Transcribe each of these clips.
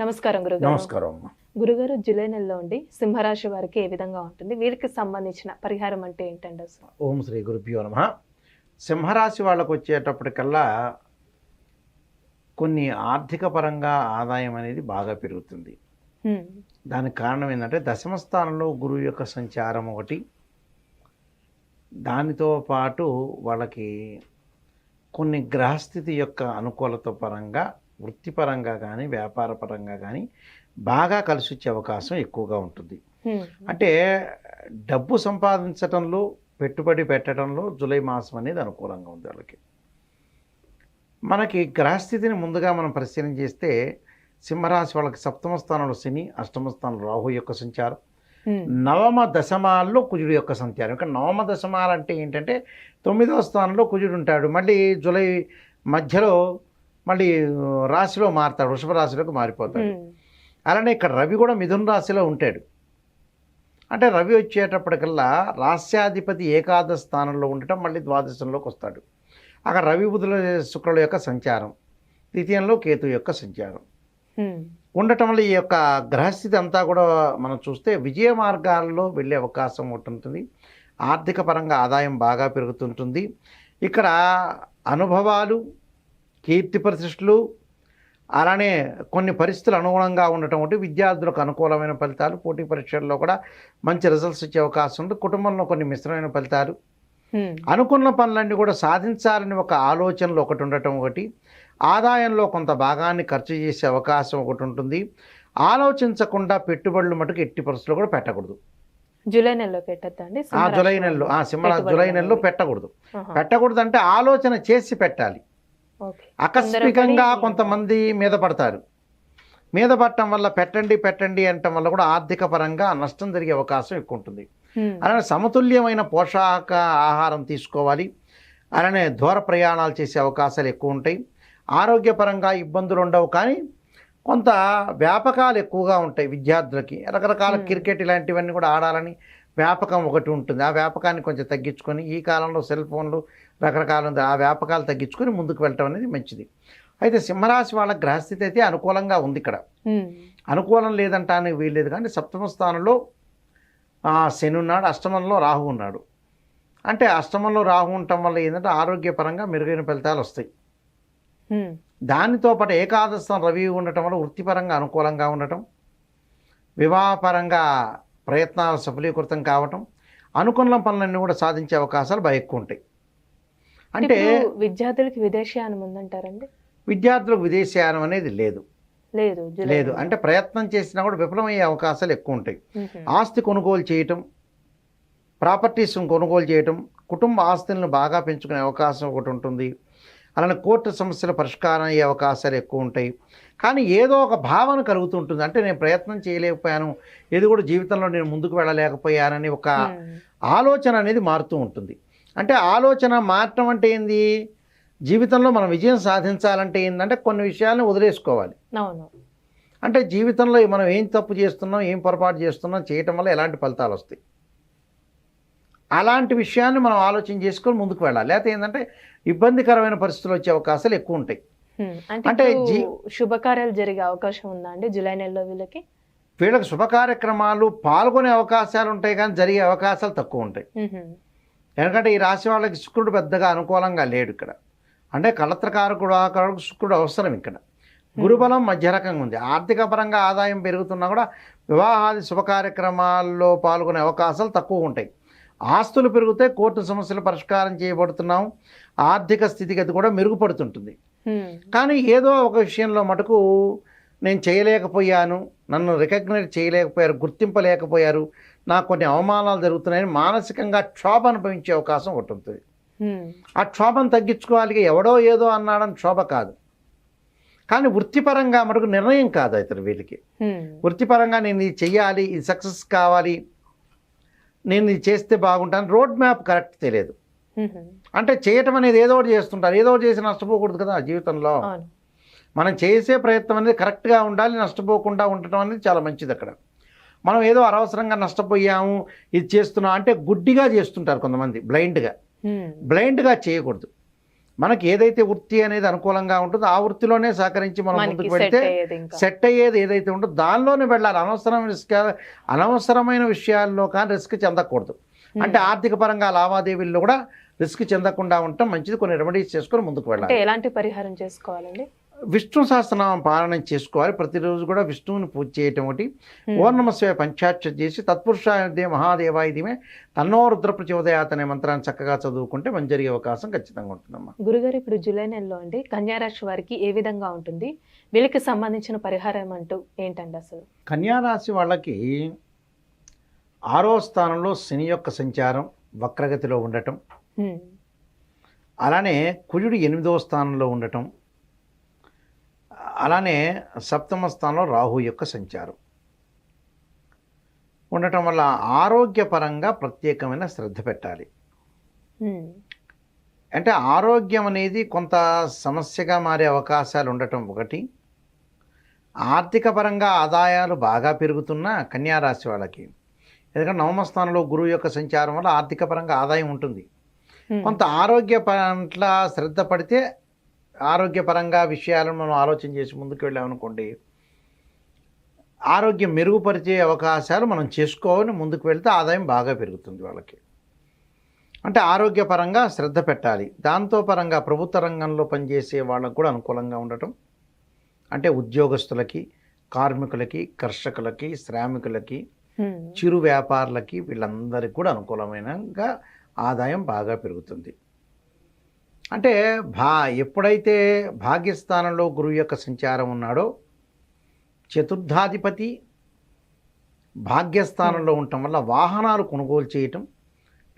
నమస్కారం గురుగారు. నమస్కారం. అమ్మ గురుగారు జూలై నెలలో ఉండి సింహరాశి వారికి ఏ విధంగా ఉంటుంది? వీరికి సంబంధించిన పరిహారం అంటే ఏంటండి అసలు? ఓం శ్రీ గురుభ్యో నమ. సింహరాశి వాళ్ళకు వచ్చేటప్పటికల్లా కొన్ని ఆర్థిక పరంగా ఆదాయం అనేది బాగా పెరుగుతుంది. దానికి కారణం ఏంటంటే దశమ స్థానంలో గురువు యొక్క సంచారం ఒకటి. దానితో పాటు వాళ్ళకి కొన్ని గ్రహస్థితి యొక్క అనుకూలత పరంగా వృత్తిపరంగా కానీ వ్యాపార పరంగా కానీ బాగా కలిసి వచ్చే అవకాశం ఎక్కువగా ఉంటుంది. అంటే డబ్బు సంపాదించడంలో పెట్టుబడి పెట్టడంలో జూలై మాసం అనేది అనుకూలంగా ఉంది వాళ్ళకి. మనకి గ్రహస్థితిని ముందుగా మనం పరిశీలన చేస్తే సింహరాశి వాళ్ళకి సప్తమ స్థానంలో శని అష్టమ స్థానంలో రాహు యొక్క సంచారం. నవమ దశమాల్లో కుజుడు యొక్క సంచారం. ఇక్కడ నవమ దశమాలు అంటే ఏంటంటే తొమ్మిదవ స్థానంలో కుజుడు ఉంటాడు. మళ్ళీ జూలై మధ్యలో మళ్ళీ రాశిలో మారుతాడు వృషభ రాశిలోకి మారిపోతాడు. అలానే ఇక్కడ రవి కూడా మిథున రాశిలో ఉంటాడు. అంటే రవి వచ్చేటప్పటికల్లా రాస్యాధిపతి ఏకాదశ స్థానంలో ఉండటం మళ్ళీ ద్వాదశంలోకి వస్తాడు. అక్కడ రవి బుధుల శుక్రుల యొక్క సంచారం ద్వితీయంలో కేతు యొక్క సంచారం. ఉండటం వల్ల ఈ యొక్క గ్రహస్థితి అంతా కూడా మనం చూస్తే విజయ మార్గాల్లో వెళ్ళే అవకాశం ఉంటుంది. ఆర్థిక పరంగా ఆదాయం బాగా పెరుగుతుంటుంది. ఇక్కడ అనుభవాలు కీర్తి ప్రతిష్టలు అలానే కొన్ని పరిస్థితులు అనుగుణంగా ఉండటం ఒకటి విద్యార్థులకు అనుకూలమైన ఫలితాలు పోటీ పరీక్షల్లో కూడా మంచి రిజల్ట్స్ వచ్చే అవకాశం ఉంది. కుటుంబంలో కొన్ని మిశ్రమైన ఫలితాలు. అనుకున్న పనులన్నీ కూడా సాధించాలని ఒక ఆలోచనలు ఒకటి ఉండటం ఒకటి ఆదాయంలో కొంత భాగాన్ని ఖర్చు చేసే అవకాశం ఒకటి ఉంటుంది. ఆలోచించకుండా పెట్టుబడులు మటుకు ఎట్టి పరిస్థితుల్లో కూడా పెట్టకూడదు. జూలై నెలలో పెట్టద్దండి ఆ జులై నెలలో జులై నెలలో పెట్టకూడదు. పెట్టకూడదు అంటే ఆలోచన చేసి పెట్టాలి. ఆకస్మికంగా కొంతమంది మీద పడతారు. మీద పడటం వల్ల పెట్టండి పెట్టండి అనటం వల్ల కూడా ఆర్థిక పరంగా నష్టం జరిగే అవకాశం ఎక్కువ ఉంటుంది. అలానే సమతుల్యమైన పోషక ఆహారం తీసుకోవాలి. అలానే దూర ప్రయాణాలు చేసే అవకాశాలు ఎక్కువ ఉంటాయి ఆరోగ్యపరంగా ఇబ్బందులు ఉండవు కానీ కొంత వ్యాపకాలు ఎక్కువగా ఉంటాయి విద్యార్థులకి. రకరకాల. క్రికెట్ ఇలాంటివన్నీ కూడా ఆడాలని వ్యాపకం ఒకటి ఉంటుంది ఆ వ్యాపకాన్ని కొంచెం తగ్గించుకొని ఈ కాలంలో సెల్ ఫోన్లు రకరకాల. ఆ వ్యాపకాలు తగ్గించుకొని ముందుకు వెళ్ళటం అనేది మంచిది అయితే సింహరాశి వాళ్ళ గ్రహస్థితి అయితే అనుకూలంగా ఉంది ఇక్కడ. అనుకూలం లేదంటానికి వీల్లేదు కానీ సప్తమ స్థానంలో శని ఉన్నాడు అష్టమంలో రాహు ఉన్నాడు అంటే అష్టమంలో రాహు ఉండటం వల్ల ఏంటంటే ఆరోగ్యపరంగా మెరుగైన ఫలితాలు వస్తాయి. దానితో పాటు ఏకాదశం రవి ఉండటం వల్ల వృత్తిపరంగా అనుకూలంగా ఉండటం వివాహపరంగా ప్రయత్నాలు సఫలీకృతం కావటం అనుకున్న పనులన్నీ కూడా సాధించే అవకాశాలు బాగా ఎక్కువ ఉంటాయి. అంటే విద్యార్థులకి విదేశీయానం ఉందంటారండి? విద్యార్థులకు విదేశీయానం అనేది లేదు. లేదు లేదు. అంటే ప్రయత్నం చేసినా కూడా విఫలమయ్యే అవకాశాలు ఎక్కువ ఉంటాయి. ఆస్తి కొనుగోలు చేయటం ప్రాపర్టీస్ కొనుగోలు చేయటం కుటుంబ ఆస్తులను బాగా పెంచుకునే అవకాశం ఒకటి ఉంటుంది. అలానే కోర్టు సమస్యల పరిష్కారం అయ్యే అవకాశాలు ఎక్కువ ఉంటాయి. కానీ ఏదో ఒక భావన కలుగుతుంటుంది. అంటే నేను ప్రయత్నం చేయలేకపోయాను. ఏది కూడా జీవితంలో నేను ముందుకు వెళ్ళలేకపోయానని ఒక మ్మ్. ఆలోచన అనేది మారుతూ ఉంటుంది. అంటే ఆలోచన మారటం అంటే ఏంది? జీవితంలో మనం విజయం సాధించాలంటే ఏంటంటే కొన్ని విషయాలను వదిలేసుకోవాలి. అంటే జీవితంలో మనం ఏం తప్పు చేస్తున్నాం ఏం పొరపాటు చేస్తున్నాం చేయటం వల్ల ఎలాంటి ఫలితాలు వస్తాయి? అలాంటి విషయాన్ని మనం ఆలోచన చేసుకొని ముందుకు వెళ్ళాలి. లేకపోతే ఏంటంటే ఇబ్బందికరమైన పరిస్థితులు వచ్చే అవకాశాలు ఎక్కువ ఉంటాయి. అంటే శుభకార్యాలు జరిగే అవకాశం ఉందా అండి జూలై నెలలో వీళ్ళకి? వీళ్ళకి శుభ కార్యక్రమాలు పాల్గొనే అవకాశాలు ఉంటాయి కానీ జరిగే అవకాశాలు తక్కువ ఉంటాయి. ఎందుకంటే ఈ రాశి వాళ్ళకి శుక్రుడు పెద్దగా అనుకూలంగా లేడు ఇక్కడ. అంటే కళత్రకారకుడు ఆకారకుడు శుక్రుడు అవసరం ఇక్కడ. గురుబలం మధ్య రకంగా ఉంది. ఆర్థిక పరంగా ఆదాయం పెరుగుతున్నా కూడా వివాహాది శుభ కార్యక్రమాల్లో పాల్గొనే అవకాశాలు తక్కువ ఉంటాయి. ఆస్తులు పెరిగితే కోర్టు సమస్యలు పరిష్కారం చేయబడుతున్నాం. ఆర్థిక స్థితిగతి కూడా మెరుగుపడుతుంటుంది. కానీ ఏదో ఒక విషయంలో మటుకు నేను చేయలేకపోయాను నన్ను రికగ్నైజ్ చేయలేకపోయారు గుర్తింపలేకపోయారు నాకు కొన్ని అవమానాలు జరుగుతున్నాయని మానసికంగా క్షోభ అనుభవించే అవకాశం ఒకటి ఉంటుంది. ఆ క్షోభను తగ్గించుకోవాలి ఎవడో ఏదో అన్నాడని క్షోభ కాదు కానీ వృత్తిపరంగా మటుకు నిర్ణయం కాదు ఇతను వీళ్ళకి. వృత్తిపరంగా నేను ఇది చెయ్యాలి ఇది సక్సెస్ కావాలి నేను ఇది చేస్తే బాగుంటాను రోడ్ మ్యాప్ కరెక్ట్ తెలియదు. అంటే చేయటం అనేది ఏదో ఒకటి చేస్తుంటారు. ఏదో ఒకటి చేసి నష్టపోకూడదు కదా జీవితంలో. మనం చేసే ప్రయత్నం అనేది కరెక్ట్గా ఉండాలి నష్టపోకుండా ఉండటం అనేది చాలా మంచిది అక్కడ. మనం ఏదో అనవసరంగా నష్టపోయాము ఇది చేస్తున్నాం అంటే గుడ్డిగా చేస్తుంటారు కొంతమంది బ్లైండ్గా. బ్లైండ్గా చేయకూడదు. మనకి ఏదైతే వృత్తి అనేది అనుకూలంగా ఉంటుందో ఆ వృత్తిలోనే సహకరించి మనం ముందుకు సెట్ వెళ్తే అయ్యేది ఇంకా. సెట్ అయ్యేది ఏదైతే ఉంటుందో దానిలోనే వెళ్ళాలి. అనవసరమైన రిస్క్ అనవసరమైన విషయాల్లో కానీ రిస్క్ చెందకూడదు. అంటే ఆర్థిక పరంగా లావాదేవీల్లో కూడా రిస్క్ చెందకుండా ఉండటం మంచిది. కొన్ని రెమెడీస్ చేసుకొని ముందుకు వెళ్ళాలి. ఎలాంటి పరిహారం చేసుకోవాలండి? విష్ణు సహస్రనామం పాలన చేసుకోవాలి. ప్రతిరోజు కూడా విష్ణువుని పూజ చేయటం ఒకటి. ఉమ్. ఓం నమ శివాయ పంచాక్షరి చేసి తత్పురుషాయుధే మహాదేవాయుధమే తన్నో రుద్ర ప్రచోదయాత్ అనే మంత్రాన్ని చక్కగా చదువుకుంటే మంచి జరిగే అవకాశం ఖచ్చితంగా ఉంటుందమ్మా. గురుగారు ఇప్పుడు జూలై నెలలో అండి కన్యా రాశి వారికి ఏ విధంగా ఉంటుంది? వీళ్ళకి సంబంధించిన పరిహారం అంటూ ఏంటండి అసలు? కన్యారాశి వాళ్ళకి ఆరో స్థానంలో శని యొక్క సంచారం వక్రగతిలో ఉండటం. అలానే కుజుడు ఎనిమిదవ స్థానంలో ఉండటం అలానే సప్తమ స్థానంలో రాహు యొక్క సంచారం ఉండటం వల్ల ఆరోగ్యపరంగా ప్రత్యేకమైన శ్రద్ధ పెట్టాలి. అంటే ఆరోగ్యం అనేది కొంత సమస్యగా మారే అవకాశాలు ఉండటం ఒకటి ఆర్థిక పరంగా ఆదాయాలు బాగా పెరుగుతున్న కన్యారాశి వాళ్ళకి ఎందుకంటే నవమ స్థానంలో గురువు యొక్క సంచారం వల్ల ఆర్థిక పరంగా ఆదాయం ఉంటుంది. కొంత ఆరోగ్య పట్ల శ్రద్ధ పడితే ఆరోగ్యపరంగా విషయాలను మనం ఆలోచన చేసి ముందుకు వెళ్ళామనుకోండి ఆరోగ్యం మెరుగుపరిచే అవకాశాలు మనం చేసుకోవాలని ముందుకు వెళ్తే ఆదాయం బాగా పెరుగుతుంది వాళ్ళకి. అంటే ఆరోగ్యపరంగా శ్రద్ధ పెట్టాలి. దాంతో పరంగా ప్రభుత్వ రంగంలో పనిచేసే వాళ్ళకు కూడా అనుకూలంగా ఉండటం. అంటే ఉద్యోగస్తులకి కార్మికులకి కర్షకులకి శ్రామికులకి ఉమ్. చిరు వ్యాపారులకి వీళ్ళందరికీ కూడా అనుకూలమైనగా ఆదాయం బాగా పెరుగుతుంది. అంటే భా ఎప్పుడైతే భాగ్యస్థానంలో గురువు యొక్క సంచారం ఉన్నాడో చతుర్థాధిపతి భాగ్యస్థానంలో ఉండటం వల్ల వాహనాలు కొనుగోలు చేయటం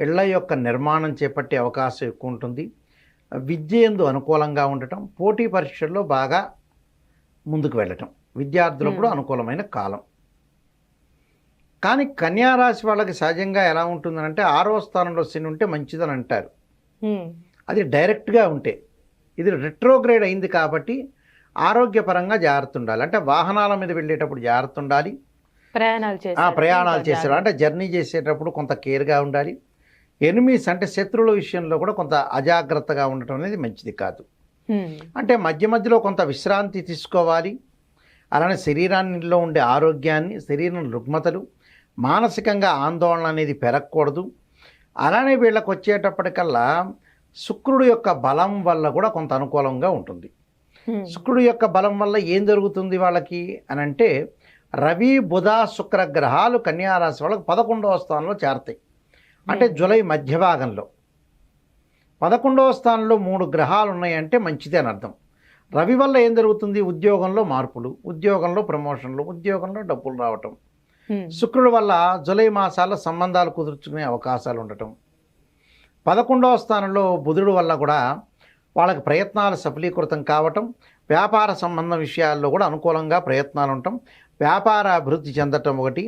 ఇళ్ళ యొక్క నిర్మాణం చేపట్టే అవకాశం ఎక్కువ ఉంటుంది. విద్య ఎందు అనుకూలంగా ఉండటం పోటీ పరీక్షల్లో బాగా ముందుకు వెళ్ళటం. విద్యార్థులకు కూడా అనుకూలమైన కాలం. కానీ కన్యారాశి వాళ్ళకి సహజంగా ఎలా ఉంటుందనంటే ఆరో స్థానంలో శని ఉంటే మంచిదని అంటారు. అది డైరెక్ట్గా ఉంటే ఇది రెట్రోగ్రేడ్ అయింది కాబట్టి ఆరోగ్యపరంగా జాగ్రత్త ఉండాలి. అంటే వాహనాల మీద వెళ్ళేటప్పుడు జాగ్రత్త ఉండాలి. ప్రయాణాలు చేసే ప్రయాణాలు చేసేటప్పుడు అంటే జర్నీ చేసేటప్పుడు కొంత కేర్గా ఉండాలి. ఎనిమిస్ అంటే శత్రువుల విషయంలో కూడా కొంత అజాగ్రత్తగా ఉండటం అనేది మంచిది కాదు. అంటే మధ్య మధ్యలో కొంత విశ్రాంతి తీసుకోవాలి. అలానే శరీరాన్నిలో ఉండే ఆరోగ్యాన్ని శరీరం రుగ్మతలు మానసికంగా ఆందోళన అనేది పెరగకూడదు. అలానే వీళ్ళకి వచ్చేటప్పటికల్లా శుక్రుడు యొక్క బలం వల్ల కూడా కొంత అనుకూలంగా ఉంటుంది. శుక్రుడు యొక్క బలం వల్ల ఏం జరుగుతుంది వాళ్ళకి అని అంటే రవి బుధ శుక్ర గ్రహాలు కన్యారాశి వాళ్ళకి పదకొండవ స్థానంలో చేరతాయి. అంటే జూలై మధ్య భాగంలో పదకొండవ స్థానంలో మూడు గ్రహాలు ఉన్నాయంటే మంచిది అని అర్థం. రవి వల్ల ఏం జరుగుతుంది? ఉద్యోగంలో మార్పులు ఉద్యోగంలో ప్రమోషన్లు ఉద్యోగంలో డబ్బులు రావటం. శుక్రుడు వల్ల జులై మాసాల్లో సంబంధాలు కుదుర్చుకునే అవకాశాలు ఉండటం. పదకొండవ స్థానంలో బుధుడు వల్ల కూడా వాళ్ళకి ప్రయత్నాలు సఫలీకృతం కావటం వ్యాపార సంబంధ విషయాల్లో కూడా అనుకూలంగా ప్రయత్నాలు ఉండటం వ్యాపార అభివృద్ధి చెందటం ఒకటి.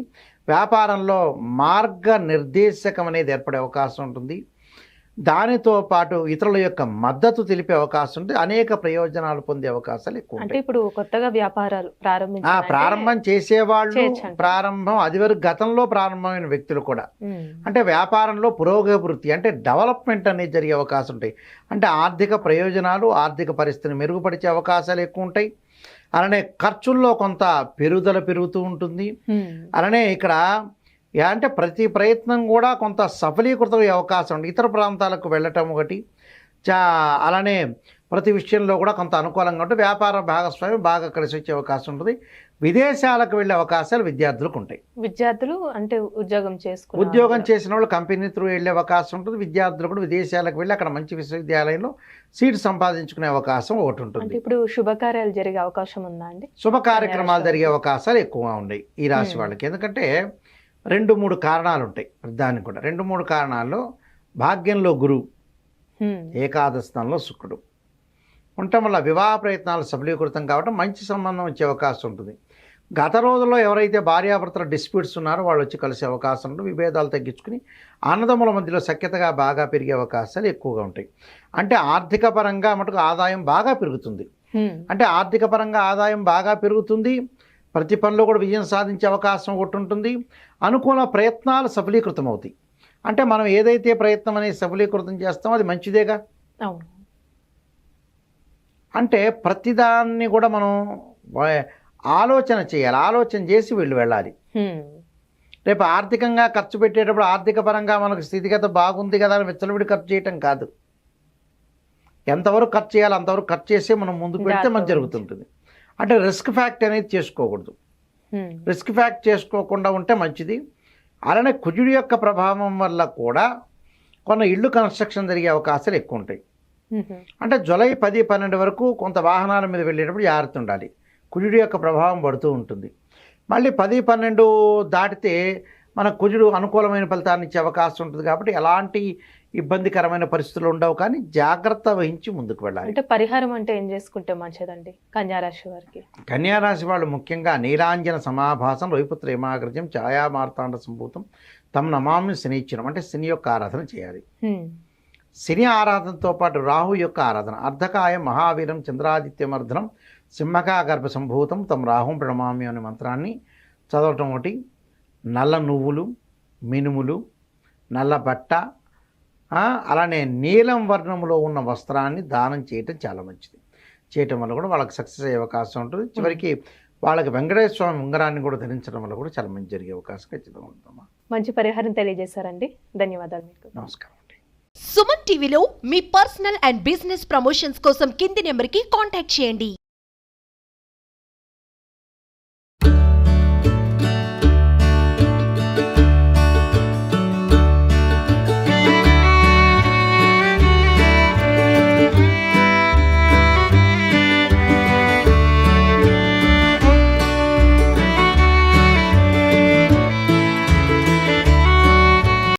వ్యాపారంలో మార్గ నిర్దేశకం అనేది ఏర్పడే అవకాశం ఉంటుంది. దానితో పాటు ఇతరుల యొక్క మద్దతు తెలిపే అవకాశం ఉంటుంది అనేక ప్రయోజనాలు పొందే అవకాశాలు ఎక్కువ అంటే ఇప్పుడు కొత్తగా వ్యాపారాలు ఆ ప్రారంభించాలంటే- ప్రారంభం చేసేవాళ్ళు. ప్రారంభం అది వరకు గతంలో ప్రారంభమైన వ్యక్తులు కూడా. అంటే వ్యాపారంలో పురోగభివృద్ధి అంటే డెవలప్మెంట్ అనేది జరిగే అవకాశం ఉంటాయి అంటే ఆర్థిక ప్రయోజనాలు ఆర్థిక పరిస్థితిని మెరుగుపరిచే అవకాశాలు ఎక్కువ ఉంటాయి అలానే ఖర్చుల్లో కొంత పెరుగుదల పెరుగుతూ ఉంటుంది. అలానే ఇక్కడ అంటే ప్రతి ప్రయత్నం కూడా కొంత సఫలీకృతం అయ్యే అవకాశం ఉంది. ఇతర ప్రాంతాలకు వెళ్ళటం ఒకటి. చా అలానే ప్రతి విషయంలో కూడా కొంత అనుకూలంగా ఉంటుంది వ్యాపార భాగస్వామ్యం బాగా కలిసి వచ్చే అవకాశం ఉంటుంది. విదేశాలకు వెళ్ళే అవకాశాలు విద్యార్థులకు ఉంటాయి. విద్యార్థులు అంటే ఉద్యోగం చేసుకునే ఉద్యోగం. చేసిన వాళ్ళు కంపెనీ త్రూ వెళ్ళే అవకాశం ఉంటుంది. విద్యార్థులు కూడా విదేశాలకు వెళ్ళి అక్కడ మంచి విశ్వవిద్యాలయంలో సీట్ సంపాదించుకునే అవకాశం ఒకటి ఉంటుంది. ఇప్పుడు శుభకార్యాలు జరిగే అవకాశం ఉందా అండి? శుభ కార్యక్రమాలు జరిగే. అవకాశాలు ఎక్కువగా ఉన్నాయి ఈ రాశి. వాళ్ళకి. ఎందుకంటే రెండు మూడు కారణాలు ఉంటాయి దానికి కూడా. రెండు మూడు కారణాల్లో భాగ్యంలో గురువు ఉమ్. ఏకాదశ స్థానంలో శుక్రుడు. ఉండటం వల్ల వివాహ ప్రయత్నాలు సఫలీకృతం కావడం మంచి సంబంధం వచ్చే అవకాశం ఉంటుంది. గత రోజుల్లో ఎవరైతే భార్యాభర్తల డిస్ప్యూట్స్ ఉన్నారో వాళ్ళు వచ్చి కలిసే అవకాశం ఉంటుంది. విభేదాలు తగ్గించుకుని అన్నదమ్ముల మధ్యలో సఖ్యతగా బాగా పెరిగే అవకాశాలు ఎక్కువగా ఉంటాయి. అంటే ఆర్థిక పరంగా మటుకు ఆదాయం బాగా పెరుగుతుంది. అంటే ఆర్థిక పరంగా ఆదాయం బాగా పెరుగుతుంది. ప్రతి పనిలో కూడా విజయం సాధించే అవకాశం ఒకటి ఉంటుంది. అనుకూల ప్రయత్నాలు సఫలీకృతం అవుతాయి అంటే మనం ఏదైతే ప్రయత్నం అనేది సఫలీకృతం చేస్తామో అది మంచిదేగా? అంటే ప్రతిదాన్ని కూడా మనం ఆలోచన చేయాలి. ఆలోచన చేసి వీళ్ళు వెళ్ళాలి. రేపు ఆర్థికంగా ఖర్చు పెట్టేటప్పుడు ఆర్థిక పరంగా మనకు స్థితిగత బాగుంది కదా అని విచ్చలవిడి ఖర్చు చేయటం కాదు. ఎంతవరకు ఖర్చు చేయాలి అంతవరకు ఖర్చు చేసి మనం ముందుకు పెడితే మనకు జరుగుతుంటుంది. అంటే రిస్క్ ఫ్యాక్ట్ అనేది చేసుకోకూడదు. రిస్క్ ఫ్యాక్ట్ చేసుకోకుండా ఉంటే మంచిది. అలానే కుజుడి యొక్క ప్రభావం వల్ల కూడా కొన్ని ఇళ్ళు కన్స్ట్రక్షన్ జరిగే అవకాశాలు ఎక్కువ ఉంటాయి. అంటే జూలై పది పన్నెండు వరకు కొంత వాహనాల మీద వెళ్ళేటప్పుడు జాగ్రత్త ఉండాలి. కుజుడి యొక్క ప్రభావం పడుతూ ఉంటుంది. మళ్ళీ పది పన్నెండు దాటితే మన కుజుడు అనుకూలమైన ఫలితాన్ని ఇచ్చే అవకాశం ఉంటుంది కాబట్టి ఎలాంటి ఇబ్బందికరమైన పరిస్థితులు ఉండవు కానీ జాగ్రత్త వహించి ముందుకు వెళ్ళాలి. అంటే పరిహారం అంటే ఏం చేసుకుంటే మంచిదండి కన్యారాశి వారికి? కన్యారాశి వాళ్ళు ముఖ్యంగా నీలాంజన సమాభాసం రవిపుత్ర యమాగ్రజం ఛాయామార్తాండ సంభూతం తమ నమామి శనిచ్చినం అంటే శని యొక్క ఆరాధన చేయాలి. శని ఆరాధనతో పాటు రాహు యొక్క ఆరాధన అర్ధకాయ మహావీరం చంద్రాదిత్యమర్ధనం సింహకా గర్భ సంభూతం తమ రాహుం ప్రణమామి అనే మంత్రాన్ని చదవటం ఒకటి. నల్ల నువ్వులు మినుములు నల్ల బట్ట అలానే నీలం వర్ణములో ఉన్న వస్త్రాన్ని దానం చేయటం చాలా మంచిది. చేయటం వల్ల కూడా వాళ్ళకి సక్సెస్ అయ్యే అవకాశం ఉంటుంది. చివరికి వాళ్ళకి వెంకటేశ్వర స్వామి ఉంగరాన్ని కూడా ధరించడం వల్ల కూడా చాలా మంచి జరిగే అవకాశం ఖచ్చితంగా ఉంటుందమ్మా మంచి పరిహారం తెలియజేశారండి. ధన్యవాదాలు మీకు. నమస్కారం సుమన్ టీవీలో మీ పర్సనల్ అండ్ బిజినెస్ ప్రమోషన్స్ కోసం కింది నెంబర్కి కాంటాక్ట్ చేయండి.